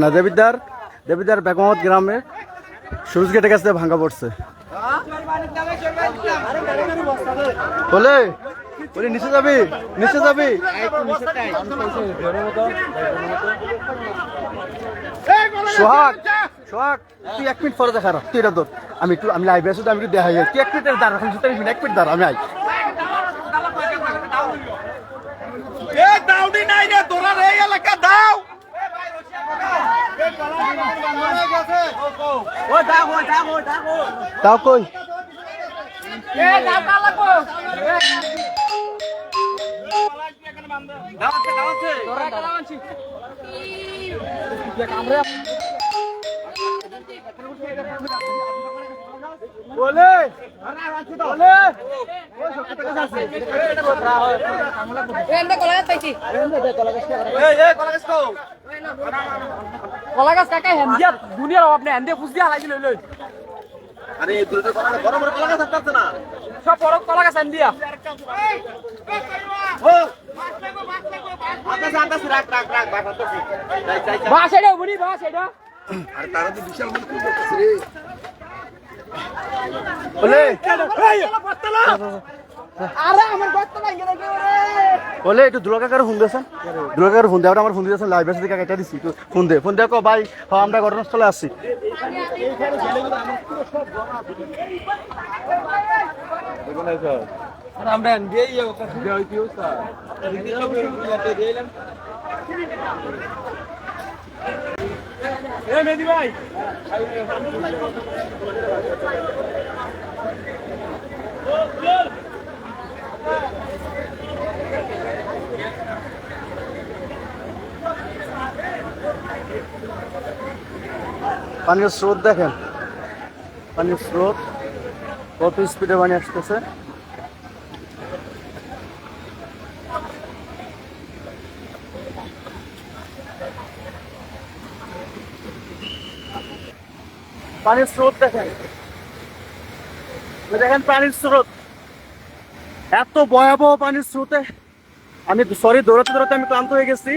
না দেবিদ্দার দেবিদ্দার বেগমত গ্রামে সুরজ গেটে কাছে ভাঙ্গা পড়ছে। বলে বলে, নিচে যাবি নিচে যাবি। সোহাগ সোহাগ তুই এক মিনিট পরে দেখা তুই এটা ধর। আমি একটু আমি লাইভে আছি তো আমি একটু দেখা যাই। তুই এক মিনিটের দাঁড়া এখন তুই এক মিনিট দাঁড়া আমি আই। দাউডি নাই রে তোরা রে এলাকা দাও। তাও কই? বলে বলে এন্ডা কলা গাছ পাইছি এই এই কলা গাছ কো কলা গাছ কাকা হেন্দিয়া দুনিয়ার অভাব নেই হেন্দিয়া খুঁজ দিয়া হালাইছিল লই। আরে দুটো কলা গাছ বড় বড় কলা গাছ থাকতে না। সব বড় কলা গাছ হেন্দিয়া। বাস এটা বুনি বাস এটা। আরে তারা তো বিশাল মনে কি করতেছে রে। বলে। আরে আমার গর্ত নাই গেলে কি রে। বলে একটু দুলাকাকার ফোন দিয়েছেন? দুলাকাকার ফোন দেওয়াটা আমার ফোন দিয়েছেন লাইভ আছে কাকা এটা দিছি ফোন দে। ফোন দে কো ভাই হ্যাঁ আমরা ঘটনাস্থলে আসছি আমরা মেদি ভাই। পানির স্রোত দেখেন। পানির স্রোত কত স্পিডে পানি আসতেছে। পানির স্রোত দেখেন। দেখেন পানির স্রোত। এত ভয়াবহ পানির স্রোতে আমি সরি, দৌড়াতে দৌড়াতে আমি ক্লান্ত হয়ে গেছি।